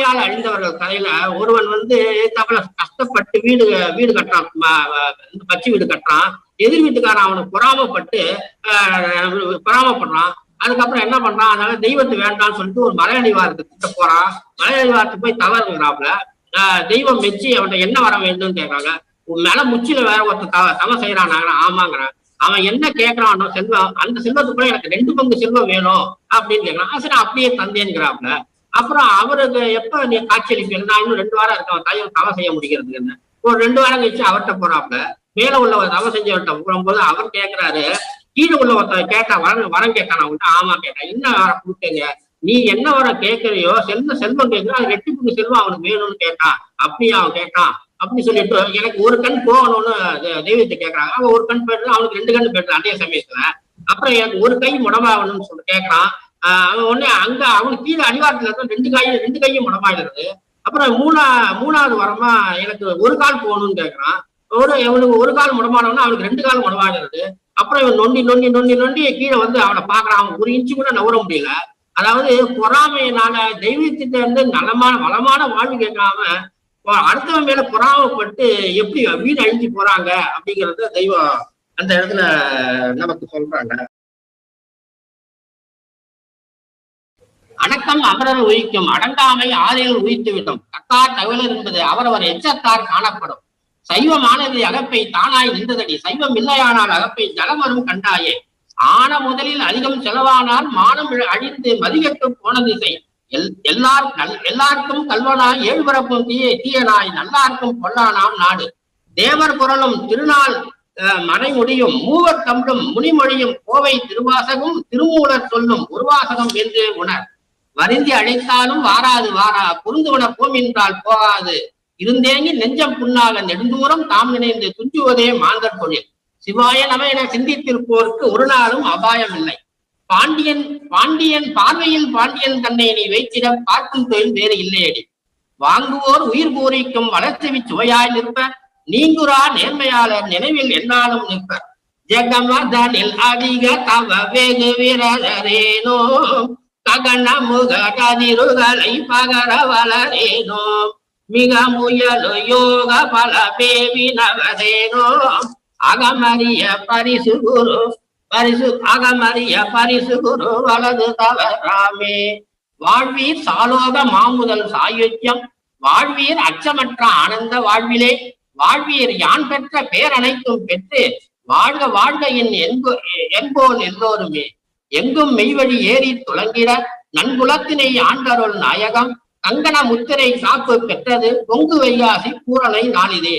பொறாமையால் அழிந்தவர்கள் கதையில ஒருவன் வந்து தவளை கஷ்டப்பட்டு வீடு வீடு கட்டுறான் இந்த பச்சை வீடு கட்டுறான். எதிர் வீட்டுக்காரன் அவனுக்கு பொறாமப்பட்டு பொறாமப்படுறான். அதுக்கப்புறம் என்ன பண்றான்? அதனால தெய்வத்தை வேண்டாம்னு சொல்லிட்டு ஒரு மலை கிட்ட போறான். மலை அடிவாரத்துக்கு போய் தவறுங்கிறாப்புல தெய்வம் மெச்சி அவன்கிட்ட என்ன வர வேண்டும்னு கேட்கறாங்க? உன் மேல முச்சில வேற ஒருத்தன் தவ தவ செய்யறான் ஆமாங்கிறான். அவன் என்ன கேட்கறானோ செல்வம் அந்த செல்வத்துக்குள்ள எனக்கு ரெண்டு பங்கு செல்வம் வேணும் அப்படின்னு கேட்கறான். சரி அப்படியே தந்தேன்கிறாப்ல அப்புறம் அவருக்கு எப்ப நீ காட்சியளிப்பீங்க? நான் இன்னும் ரெண்டு வாரம் இருக்கேன். தலைவர் தவம் செய்ய முடிகிறது என்ன? ஒரு ரெண்டு வாரம் கழிச்சு அவர்கிட்ட போறாப்ல. மேல உள்ளவர் ஒரு தவம் செஞ்சவர்கிட்ட போகும்போது அவர் கேட்கிறாரு கீழே உள்ள ஒருத்தர் கேட்டா வரம் வரம் கேட்டான் அவன்கிட்ட? ஆமா கேட்டான் என்ன வரம் கொடுத்தீங்க? நீ என்ன வரம் கேட்கறியோ செல்வ செல்வம் கேட்கிறோ அது ரெட்டிப்புக்கு செல்வம் அவனுக்கு வேணும்னு கேட்டான் அப்படியே அவன் கேட்டான். அப்படின்னு சொல்லிட்டு எனக்கு ஒரு கண் போகணும்னு தெய்வத்தை கேட்கறாங்க அவன் ஒரு கண் போயிட்டு அவனுக்கு ரெண்டு கண் போயிட்டு அதே சமயத்துல. அப்புறம் எனக்கு ஒரு கை முடமாகணும்னு சொல்லி கேட்கறான் அவன் உடனே அங்க அவனுக்கு கீழே அடிவாரத்துல இருந்தா ரெண்டு கை ரெண்டு கையும் முடமாயிடுறது அப்புறம் மூணா மூணாவது வரமா எனக்கு ஒரு கால் போகணும்னு கேட்கறான் ஒரு இவனுக்கு ஒரு கால் முடமானவனா அவனுக்கு ரெண்டு கால் முடமாயிடுறது அப்புறம் இவன் நொண்டி நொண்டி நொண்டி நொண்டி கீழே வந்து அவனை பாக்குறான் அவன் ஒரு இன்ச்சு கூட நவர முடியல. அதாவது பொறாமையினால தெய்வத்திட்ட இருந்து நலமான வளமான வாழ்வு கேட்காம அடுத்தவன் மேல பொறாமப்பட்டு எப்படி வீடு அழிஞ்சு போறாங்க அப்படிங்கறத தெய்வம் அந்த இடத்துல நமக்கு சொல்றாங்க. அடக்கம் அமரர் உயிக்கும் அடங்காமை ஆதையில் உயித்து கத்தார் தக்கார் தகவலர் என்பது அவரவர் எச்சத்தார் காணப்படும். சைவமானது அகப்பை தானாய் நின்றதடி சைவம் இல்லையானால் அகப்பை ஜலமரும் கண்டாயே. ஆன முதலில் அதிகம் செலவானால் மானம் அழிந்து மதிகட்டு போன திசை எல் எல்லார் நல் எல்லாருக்கும் கல்வனாய் ஏழ்பரப்பும் தீய தீயனாய் நல்லார்க்கும் பொல்லானாம் நாடு. தேவர் குரலும் திருநாள் அஹ், மறைமுடியும் மூவர் தமிழும் முனிமொழியும் கோவை திருவாசகம் திருமூலர் சொல்லும் உருவாசகம் என்று உணர். வருந்தி அழைத்தாலும் வாராது வாரா. புரிந்துவன போம் என்றால் போகாது. இருந்தேங்கி நெஞ்சம் புண்ணாக நெடுந்தூரம் தாம் நினைந்து துஞ்சுவதே மாந்தர் தொழில். சிவாய நம என சிந்தித்திருப்போருக்கு ஒரு நாளும் அபாயம் இல்லை பாண்டியன் பாண்டியன் பார்வையில் பாண்டியன் தன்னை நீ வைத்திட பார்க்கும் தொழில் வேறு இல்லையடி. வாங்குவோர் உயிர் பூரிக்கும் வளர்ச்சி சுவையாய் நிற்பர் நீங்குரா நேர்மையாளர் நினைவில் என்னாலும் நிற்பர் ஜெகமதனில் அதிக தவ வேகு வீரரேனோ ககன முக பகர வளரேனோ மிக முயலு யோக பல பேவி நவதேனோ அகமறிய பரிசு குரு பரிசு அகமறிய பரிசு குரு வலது தவறாமே. வாழ்வீர் சாலோக மாமுதல் சாயுத்தியம் வாழ்வீர் அச்சமற்ற ஆனந்த வாழ்விலே. வாழ்வீர் யான் பெற்ற பேரனைத்தும் பெற்று வாழ்க வாழ்க என் என்போ என்போன் எல்லோருமே. எங்கும் மெய்வழி ஏறி துளங்கிட நன்குலத்தினை ஆண்டருள் நாயகம். கங்கண முத்திரை காப்பு பெற்றது. பொங்கு வையாசி பூரணை நாளிதே.